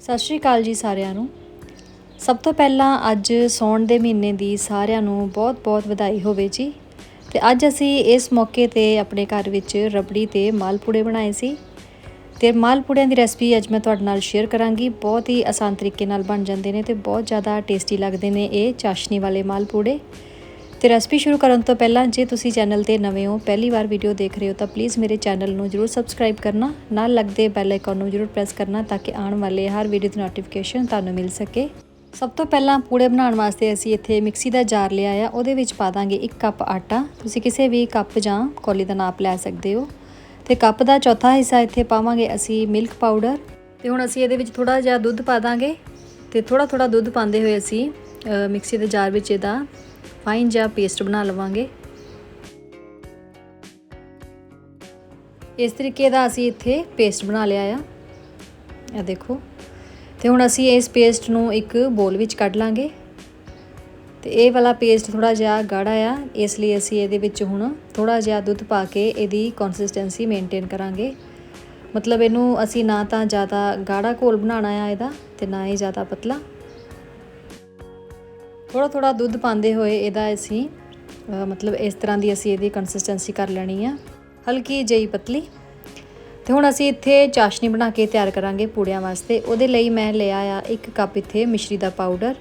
ਸਤਿ ਸ਼੍ਰੀ ਅਕਾਲ ਜੀ ਸਾਰਿਆਂ ਨੂੰ। ਸਭ ਤੋਂ ਪਹਿਲਾਂ ਅੱਜ ਸੌਣ ਦੇ ਮਹੀਨੇ ਦੀ ਸਾਰਿਆਂ ਨੂੰ ਬਹੁਤ-ਬਹੁਤ ਵਧਾਈ ਹੋਵੇ ਜੀ। ਤੇ ਅੱਜ ਅਸੀਂ ਇਸ ਮੌਕੇ ਤੇ ਆਪਣੇ ਘਰ ਵਿੱਚ ਰਬੜੀ ਤੇ ਮਾਲਪੂੜੇ ਬਣਾਏ ਸੀ। ਤੇ ਮਾਲਪੂੜਿਆਂ ਦੀ ਰੈਸਪੀ ਅੱਜ ਮੈਂ ਤੁਹਾਡੇ ਨਾਲ ਸ਼ੇਅਰ ਕਰਾਂਗੀ। ਬਹੁਤ ਹੀ ਆਸਾਨ ਤਰੀਕੇ ਨਾਲ ਬਣ ਜਾਂਦੇ ਨੇ ਤੇ ਬਹੁਤ ਜ਼ਿਆਦਾ ਟੇਸਟੀ ਲੱਗਦੇ ਨੇ ਇਹ ਚਾਸ਼ਨੀ ਵਾਲੇ ਮਾਲਪੂੜੇ। ਤੇ ਰੈਸਪੀ ਸ਼ੁਰੂ ਕਰਨ ਤੋਂ ਪਹਿਲਾਂ ਜੇ ਤੁਸੀਂ ਚੈਨਲ ਤੇ ਨਵੇਂ ਹੋ, ਪਹਿਲੀ ਵਾਰ ਵੀਡੀਓ ਦੇਖ ਰਹੇ ਹੋ ਤਾਂ ਪਲੀਜ਼ ਮੇਰੇ ਚੈਨਲ ਨੂੰ ਜਰੂਰ ਸਬਸਕ੍ਰਾਈਬ ਕਰਨਾ, ਨਾਲ ਲੱਗਦੇ ਬੈਲ ਆਈਕਨ ਨੂੰ ਜਰੂਰ ਪ੍ਰੈਸ ਕਰਨਾ ਤਾਂ ਕਿ ਆਉਣ ਵਾਲੇ ਹਰ ਵੀਡੀਓ ਦੀ ਨੋਟੀਫਿਕੇਸ਼ਨ ਤੁਹਾਨੂੰ ਮਿਲ ਸਕੇ। ਸਭ ਤੋਂ ਪਹਿਲਾਂ ਪੂੜੇ ਬਣਾਉਣ ਵਾਸਤੇ ਅਸੀਂ ਇੱਥੇ ਮਿਕਸੀ ਦਾ ਜਾਰ ਲਿਆ ਆ, ਉਹਦੇ ਵਿੱਚ ਪਾ ਦਾਂਗੇ 1 ਕੱਪ ਆਟਾ। ਤੁਸੀਂ ਕਿਸੇ ਵੀ ਕੱਪ ਜਾਂ ਕੌਲੀ ਦਾ ਨਾਪ ਲੈ ਸਕਦੇ ਹੋ। ਤੇ ਕੱਪ ਦਾ ਚੌਥਾ ਹਿੱਸਾ ਇੱਥੇ ਪਾਵਾਂਗੇ ਅਸੀਂ ਮਿਲਕ ਪਾਊਡਰ ਤੇ ਹੁਣ ਅਸੀਂ ਇਹਦੇ ਵਿੱਚ ਥੋੜਾ ਜਿਹਾ ਦੁੱਧ ਪਾ ਦਾਂਗੇ। ਤੇ ਥੋੜਾ ਥੋੜਾ ਦੁੱਧ ਪਾਉਂਦੇ ਹੋਏ ਅਸੀਂ ਮਿਕਸੀ ਦੇ ਜਾਰ ਵਿੱਚ ਇਹਦਾ ਫਾਈਨ ਜਿਹਾ ਪੇਸਟ ਬਣਾ ਲਵਾਂਗੇ। ਇਸ ਤਰੀਕੇ ਦਾ ਅਸੀਂ ਇੱਥੇ ਪੇਸਟ ਬਣਾ ਲਿਆ ਆ। ਇਹ ਦੇਖੋ। ਤੇ ਹੁਣ ਅਸੀਂ ਇਸ ਪੇਸਟ ਨੂੰ ਇੱਕ ਬੋਲ ਵਿੱਚ ਕੱਢ ਲਾਂਗੇ। ਤੇ ਇਹ ਵਾਲਾ ਪੇਸਟ ਥੋੜਾ ਜਿਹਾ ਗਾੜਾ ਆ। ਇਸ ਲਈ ਅਸੀਂ ਇਹਦੇ ਵਿੱਚ ਹੁਣ ਥੋੜਾ ਜਿਹਾ ਦੁੱਧ ਪਾ ਕੇ ਇਹਦੀ ਕੰਸਿਸਟੈਂਸੀ ਮੇਨਟੇਨ ਕਰਾਂਗੇ। ਮਤਲਬ ਇਹਨੂੰ ਅਸੀਂ ਨਾ ਤਾਂ ਜ਼ਿਆਦਾ ਗਾੜਾ ਘੋਲ ਬਣਾਉਣਾ ਆ ਇਹਦਾ ਤੇ ਨਾ ਹੀ ਜ਼ਿਆਦਾ ਪਤਲਾ। ਥੋੜਾ ਥੋੜਾ ਦੁੱਧ ਪਾਉਂਦੇ ਹੋਏ ਇਹਦਾ ਅਸੀਂ ਮਤਲਬ ਇਸ ਤਰ੍ਹਾਂ ਦੀ ਅਸੀਂ ਇਹਦੀ ਕੰਸਿਸਟੈਂਸੀ ਕਰ ਲੈਣੀ ਆ। ਹਲਕੀ ਜਿਹੀ ਪਤਲੀ। ਤੇ ਹੁਣ ਅਸੀਂ ਇੱਥੇ ਚਾਸ਼ਨੀ ਬਣਾ ਕੇ ਤਿਆਰ ਕਰਾਂਗੇ ਪੂੜਿਆਂ ਵਾਸਤੇ। ਉਹਦੇ ਲਈ ਮੈਂ ਲਿਆ ਆ ਇੱਕ ਕੱਪ ਇੱਥੇ ਮਿਸ਼ਰੀ ਦਾ ਪਾਊਡਰ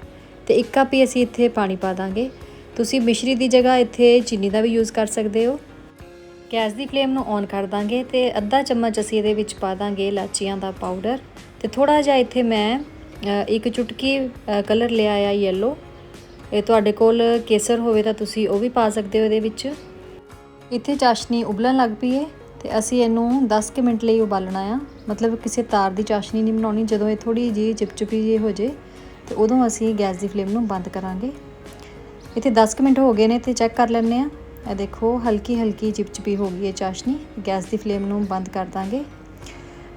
ਤੇ ਇੱਕ ਕੱਪ ਹੀ ਅਸੀਂ ਇੱਥੇ ਪਾਣੀ ਪਾ ਦਾਂਗੇ। ਤੁਸੀਂ ਮਿਸ਼ਰੀ ਦੀ ਜਗ੍ਹਾ ਇੱਥੇ ਚੀਨੀ ਦਾ ਵੀ ਯੂਜ਼ ਕਰ ਸਕਦੇ ਹੋ। ਗੈਸ ਦੀ ਫਲੇਮ ਨੂੰ ਔਨ ਕਰ ਦਾਂਗੇ ਤੇ ਅੱਧਾ ਚਮਚ ਅਸੀਂ ਇਹਦੇ ਵਿੱਚ ਪਾ ਦਾਂਗੇ ਇਲਾਚੀਆਂ ਦਾ ਪਾਊਡਰ ਤੇ ਥੋੜਾ ਜਿਹਾ ਇੱਥੇ ਮੈਂ ਇੱਕ ਚੁਟਕੀ ਕਲਰ ਲਿਆ ਆ ਯੈਲੋ ਇਹ ਤੁਹਾਡੇ ਕੋਲ ਕੇਸਰ ਹੋਵੇ ਤਾਂ ਤੁਸੀਂ ਉਹ ਵੀ ਪਾ ਸਕਦੇ ਹੋ ਇਹਦੇ ਵਿੱਚ। ਇੱਥੇ ਚਾਸ਼ਨੀ ਉਬਲਣ ਲੱਗ ਪਈ ਹੈ ਤੇ ਅਸੀਂ ਇਹਨੂੰ 10 ਕੁ ਮਿੰਟ ਲਈ ਉਬਾਲਣਾ ਆ। ਮਤਲਬ ਕਿਸੇ ਤਾਰ ਦੀ ਚਾਸ਼ਨੀ ਨਹੀਂ ਬਣਾਉਣੀ, ਜਦੋਂ ਇਹ ਥੋੜੀ ਜਿਹੀ ਚਿਪਚਿਪੀ ਜਿਹੀ ਹੋ ਜੇ, ਤੇ ਉਦੋਂ ਅਸੀਂ ਗੈਸ ਦੀ ਫਲੇਮ ਨੂੰ ਬੰਦ ਕਰਾਂਗੇ। ਇੱਥੇ 10 ਕੁ ਮਿੰਟ ਹੋ ਗਏ ਨੇ ਤੇ ਚੈੱਕ ਕਰ ਲੈਂਦੇ ਆ ਇਹ ਦੇਖੋ ਹਲਕੀ ਹਲਕੀ ਚਿਪਚਿਪੀ ਹੋ ਗਈ ਹੈ ਚਾਸ਼ਨੀ। ਗੈਸ ਦੀ ਫਲੇਮ ਨੂੰ ਬੰਦ ਕਰ ਦਾਂਗੇ।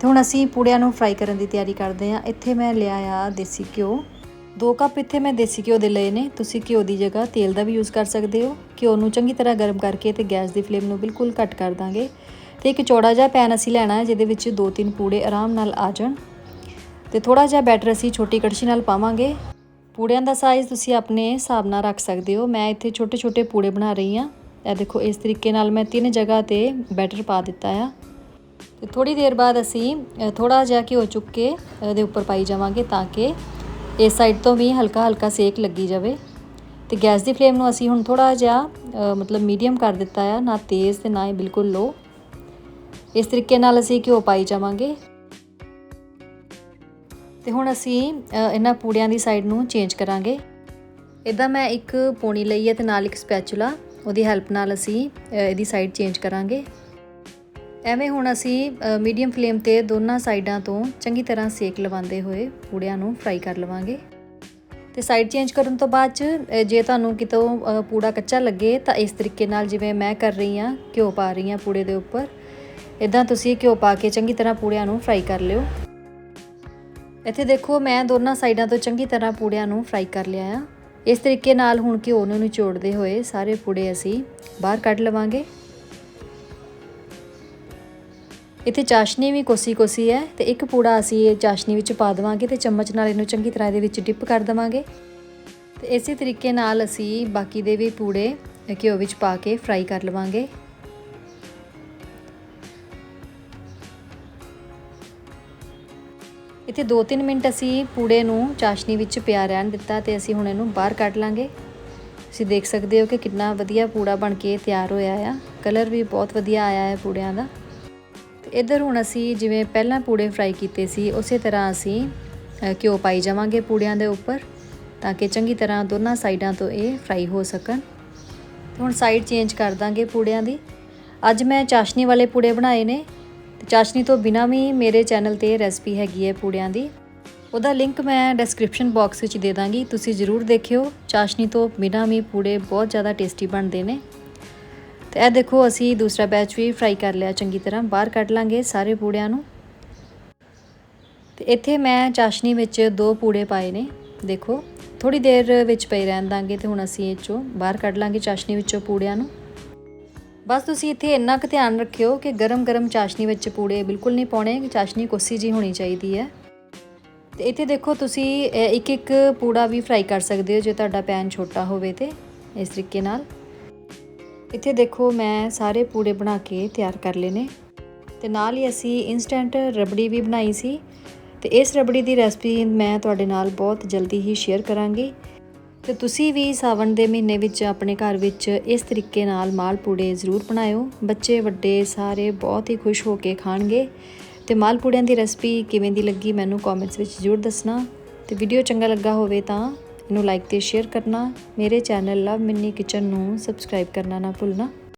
ਤੇ ਹੁਣ ਅਸੀਂ ਪੂੜਿਆਂ ਨੂੰ ਫਰਾਈ ਕਰਨ ਦੀ ਤਿਆਰੀ ਕਰਦੇ ਆ ਇੱਥੇ ਮੈਂ ਲਿਆ ਆ ਦੇਸੀ ਘਿਓ। ਦੋ ਕੱਪ ਇੱਥੇ ਮੈਂ ਦੇਸੀ ਘਿਓ ਦੇ ਲਏ ਨੇ। ਤੁਸੀਂ ਘਿਓ ਦੀ ਜਗ੍ਹਾ ਤੇਲ ਦਾ ਵੀ ਯੂਜ਼ ਕਰ ਸਕਦੇ ਹੋ। ਘਿਓ ਨੂੰ ਚੰਗੀ ਤਰ੍ਹਾਂ ਗਰਮ ਕਰਕੇ ਤੇ ਗੈਸ ਦੀ ਫਲੇਮ ਨੂੰ ਬਿਲਕੁਲ ਘੱਟ ਕਰ ਦਾਂਗੇ। ਤੇ ਇੱਕ ਚੌੜਾ ਜਿਹਾ ਪੈਨ ਅਸੀਂ ਲੈਣਾ ਹੈ, ਜਿਹਦੇ ਵਿੱਚ ਦੋ ਤਿੰਨ ਪੂੜੇ ਆਰਾਮ ਨਾਲ ਆ ਜਾਣ। ਤੇ ਥੋੜਾ ਜਿਹਾ ਬੈਟਰ ਅਸੀਂ ਛੋਟੀ ਕੜਛੀ ਨਾਲ ਪਾਵਾਂਗੇ। ਪੂੜਿਆਂ ਦਾ ਸਾਈਜ਼ ਤੁਸੀਂ ਆਪਣੇ ਹਿਸਾਬ ਨਾਲ ਰੱਖ ਸਕਦੇ ਹੋ। ਮੈਂ ਇੱਥੇ ਛੋਟੇ ਛੋਟੇ ਪੂੜੇ ਬਣਾ ਰਹੀ ਹਾਂ। ਇਹ ਦੇਖੋ, ਇਸ ਤਰੀਕੇ ਨਾਲ ਮੈਂ ਤਿੰਨ ਜਗ੍ਹਾ ਤੇ ਬੈਟਰ ਪਾ ਦਿੱਤਾ ਆ। ਤੇ ਥੋੜੀ ਦੇਰ ਬਾਅਦ ਅਸੀਂ ਥੋੜਾ ਜਿਹਾ ਘਿਓ ਚੁੱਕ ਕੇ ਇਹਦੇ ਉੱਪਰ ਪਾਈ ਜਾਵਾਂਗੇ ਤਾਂ ਕਿ ਇਸ ਸਾਈਡ ਤੋਂ ਵੀ ਹਲਕਾ ਹਲਕਾ ਸੇਕ ਲੱਗੀ ਜਾਵੇ ਤੇ ਗੈਸ ਦੀ ਫਲੇਮ ਨੂੰ ਅਸੀਂ ਹੁਣ ਥੋੜਾ ਜਿਹਾ ਮਤਲਬ ਮੀਡੀਅਮ ਕਰ ਦਿੱਤਾ ਆ, ਨਾ ਤੇਜ਼ ਤੇ ਨਾ ਹੀ ਬਿਲਕੁਲ ਲੋ ਇਸ ਤਰੀਕੇ ਨਾਲ ਅਸੀਂ ਘਿਓ ਪਾਈ ਜਾਵਾਂਗੇ। ਤੇ ਹੁਣ ਅਸੀਂ ਇਹਨਾਂ ਪੂੜਿਆਂ ਦੀ ਸਾਈਡ ਨੂੰ ਚੇਂਜ ਕਰਾਂਗੇ। ਇਦਾਂ ਮੈਂ ਇੱਕ ਪੋਣੀ ਲਈ ਹੈ ਤੇ ਨਾਲ ਇੱਕ ਸਪੈਚੂਲਾ ਉਹਦੀ ਹੈਲਪ ਨਾਲ ਅਸੀਂ ਇਹਦੀ ਸਾਈਡ ਚੇਂਜ ਕਰਾਂਗੇ। ਐਵੇਂ ਹੁਣ ਅਸੀਂ ਮੀਡੀਅਮ ਫਲੇਮ ਤੇ ਦੋਨਾਂ ਸਾਈਡਾਂ ਤੋਂ ਚੰਗੀ ਤਰ੍ਹਾਂ ਸੇਕ ਲਵਾਉਂਦੇ ਹੋਏ ਪੂੜਿਆਂ ਨੂੰ ਫਰਾਈ ਕਰ ਲਵਾਂਗੇ। ਤੇ ਸਾਈਡ ਚੇਂਜ ਕਰਨ ਤੋਂ ਬਾਅਦ ਚ ਜੇ ਤੁਹਾਨੂੰ ਕਿਤੋਂ ਪੂੜਾ ਕੱਚਾ ਲੱਗੇ ਤਾਂ ਇਸ ਤਰੀਕੇ ਨਾਲ ਜਿਵੇਂ ਮੈਂ ਕਰ ਰਹੀ ਹਾਂ, ਘਿਓ ਪਾ ਰਹੀ ਹਾਂ ਪੂੜੇ ਦੇ ਉੱਪਰ ਇਦਾਂ ਤੁਸੀਂ ਘਿਓ ਪਾ ਕੇ ਚੰਗੀ ਤਰ੍ਹਾਂ ਪੂੜਿਆਂ ਨੂੰ ਫਰਾਈ ਕਰ ਲਿਓ। ਇੱਥੇ ਦੇਖੋ ਮੈਂ ਦੋਨਾਂ ਸਾਈਡਾਂ ਤੋਂ ਚੰਗੀ ਤਰ੍ਹਾਂ ਪੂੜਿਆਂ ਨੂੰ ਫਰਾਈ ਕਰ ਲਿਆ ਆ। ਇਸ ਤਰੀਕੇ ਨਾਲ ਹੁਣ ਘਿਓ ਨੂੰ ਨਿਚੋੜਦੇ ਹੋਏ ਸਾਰੇ ਪੂੜੇ ਅਸੀਂ ਬਾਹਰ ਕੱਢ ਲਵਾਂਗੇ। ਇੱਥੇ ਚਾਸ਼ਨੀ ਵੀ ਕੋਸੀ ਕੋਸੀ ਹੈ ਤੇ ਇੱਕ ਪੂੜਾ ਅਸੀਂ ਇਹ ਚਾਸ਼ਨੀ ਵਿੱਚ ਪਾ ਦੇਵਾਂਗੇ ਤੇ ਚਮਚ ਨਾਲ ਇਹਨੂੰ ਚੰਗੀ ਤਰ੍ਹਾਂ ਇਹਦੇ ਵਿੱਚ ਡਿਪ ਕਰ ਦੇਵਾਂਗੇ। ਤੇ ਇਸੇ ਤਰੀਕੇ ਨਾਲ ਅਸੀਂ ਬਾਕੀ ਦੇ ਵੀ ਪੂੜੇ ਘਿਓ ਵਿੱਚ ਪਾ ਕੇ ਫਰਾਈ ਕਰ ਲਵਾਂਗੇ। ਇੱਥੇ 2-3 ਮਿੰਟ ਅਸੀਂ ਪੂੜੇ ਨੂੰ ਚਾਸ਼ਨੀ ਵਿੱਚ ਪਿਆ ਰਹਿਣ ਦਿੱਤਾ ਤੇ ਅਸੀਂ ਹੁਣ ਇਹਨੂੰ ਬਾਹਰ ਕੱਢ ਲਾਂਗੇ। ਤੁਸੀਂ ਦੇਖ ਸਕਦੇ ਹੋ ਕਿ ਕਿੰਨਾ ਵਧੀਆ ਪੂੜਾ ਬਣ ਕੇ ਤਿਆਰ ਹੋਇਆ ਆ। ਕਲਰ ਵੀ ਬਹੁਤ ਵਧੀਆ ਆਇਆ ਹੈ ਪੂੜਿਆਂ ਦਾ। ਇੱਧਰ ਹੁਣ ਅਸੀਂ ਜਿਵੇਂ ਪਹਿਲਾਂ ਪੂੜੇ ਫਰਾਈ ਕੀਤੇ ਸੀ, ਉਸੇ ਤਰ੍ਹਾਂ ਅਸੀਂ ਘਿਓ ਪਾਈ ਜਾਵਾਂਗੇ ਪੂੜਿਆਂ ਦੇ ਉੱਪਰ, ਤਾਂ ਕਿ ਚੰਗੀ ਤਰ੍ਹਾਂ ਦੋਨਾਂ ਸਾਈਡਾਂ ਤੋਂ ਇਹ ਫਰਾਈ ਹੋ ਸਕਣ। ਹੁਣ ਸਾਈਡ ਚੇਂਜ ਕਰ ਦਾਂਗੇ ਪੂੜਿਆਂ ਦੀ। ਅੱਜ ਮੈਂ ਚਾਸ਼ਨੀ ਵਾਲੇ ਪੂੜੇ ਬਣਾਏ ਨੇ। ਤੇ ਚਾਸ਼ਨੀ ਤੋਂ ਬਿਨਾ ਵੀ ਮੇਰੇ ਚੈਨਲ ਤੇ ਰੈਸਪੀ ਹੈਗੀ ਹੈ ਪੂੜਿਆਂ ਦੀ। ਉਹਦਾ ਲਿੰਕ ਮੈਂ ਡਿਸਕ੍ਰਿਪਸ਼ਨ ਬਾਕਸ ਵਿੱਚ ਦੇ ਦਾਂਗੀ। ਤੁਸੀਂ ਜ਼ਰੂਰ ਦੇਖਿਓ। ਚਾਸ਼ਨੀ ਤੋਂ ਬਿਨਾ ਵੀ ਪੂੜੇ ਬਹੁਤ ਜ਼ਿਆਦਾ ਟੇਸਟੀ ਬਣਦੇ ਨੇ। ਤੇ ਇਹ ਦੇਖੋ, ਅਸੀਂ ਦੂਸਰਾ ਬੈਚ ਵੀ ਫਰਾਈ ਕਰ ਲਿਆ, ਚੰਗੀ ਤਰ੍ਹਾਂ। ਬਾਹਰ ਕੱਢ ਲਾਂਗੇ ਸਾਰੇ ਪੂੜਿਆਂ ਨੂੰ। ਤੇ ਇੱਥੇ ਮੈਂ ਚਾਸ਼ਨੀ ਵਿੱਚ ਦੋ ਪੂੜੇ ਪਾਏ ਨੇ, ਦੇਖੋ। ਥੋੜੀ ਦੇਰ ਵਿੱਚ ਪਈ ਰਹਿਣ ਦਾਂਗੇ ਤੇ ਹੁਣ ਅਸੀਂ ਇਹ ਚੋਂ ਬਾਹਰ ਕੱਢ ਲਾਂਗੇ ਚਾਸ਼ਨੀ ਵਿੱਚੋਂ ਪੂੜਿਆਂ ਨੂੰ। ਬਸ ਤੁਸੀਂ ਇੱਥੇ ਇੰਨਾ ਕੁ ਧਿਆਨ ਰੱਖਿਓ ਕਿ ਗਰਮ-ਗਰਮ ਚਾਸ਼ਨੀ ਵਿੱਚ ਪੂੜੇ ਬਿਲਕੁਲ ਨਹੀਂ ਪਾਉਣੇ, ਚਾਸ਼ਨੀ ਕੋਸੀ ਜੀ ਹੋਣੀ ਚਾਹੀਦੀ ਹੈ। ਤੇ ਇੱਥੇ ਦੇਖੋ, ਤੁਸੀਂ ਇੱਕ ਇੱਕ ਪੂੜਾ ਵੀ ਫਰਾਈ ਕਰ ਸਕਦੇ ਹੋ, ਜੇ ਤੁਹਾਡਾ ਪੈਨ ਛੋਟਾ ਹੋਵੇ ਤੇ, ਇਸ ਤਰੀਕੇ ਨਾਲ। ਇੱਥੇ ਦੇਖੋ ਮੈਂ ਸਾਰੇ ਪੂੜੇ ਬਣਾ ਕੇ ਤਿਆਰ ਕਰ ਲਏ ਨੇ। ਤੇ ਨਾਲ ਹੀ ਅਸੀਂ ਇਨਸਟੈਂਟ ਰਬੜੀ ਵੀ ਬਣਾਈ ਸੀ। ਤੇ ਇਸ ਰਬੜੀ ਦੀ ਰੈਸਪੀ ਮੈਂ ਤੁਹਾਡੇ ਨਾਲ ਬਹੁਤ ਜਲਦੀ ਹੀ ਸ਼ੇਅਰ ਕਰਾਂਗੀ। ਤੇ ਤੁਸੀਂ ਵੀ ਸਾਵਣ ਦੇ ਮਹੀਨੇ ਵਿੱਚ ਆਪਣੇ ਘਰ ਵਿੱਚ ਇਸ ਤਰੀਕੇ ਨਾਲ ਮਾਲ ਪੂੜੇ ਜ਼ਰੂਰ ਬਣਾਇਓ। ਬੱਚੇ ਵੱਡੇ ਸਾਰੇ ਬਹੁਤ ਹੀ ਖੁਸ਼ ਹੋ ਕੇ ਖਾਣਗੇ। ਤੇ ਮਾਲ ਪੂੜਿਆਂ ਦੀ ਰੈਸਪੀ ਕਿਵੇਂ ਦੀ ਲੱਗੀ ਮੈਨੂੰ ਕਮੈਂਟਸ ਵਿੱਚ ਜ਼ਰੂਰ ਦੱਸਣਾ। ਤੇ ਵੀਡੀਓ ਚੰਗਾ ਲੱਗਾ ਹੋਵੇ ਤਾਂ ਨੂੰ ਲਾਈਕ ਤੇ ਸ਼ੇਅਰ ਕਰਨਾ। ਮੇਰੇ ਚੈਨਲ ਲਵ ਮਿੰਨੀ ਕਿਚਨ ਨੂੰ ਸਬਸਕ੍ਰਾਈਬ ਕਰਨਾ ਨਾ ਭੁੱਲਣਾ।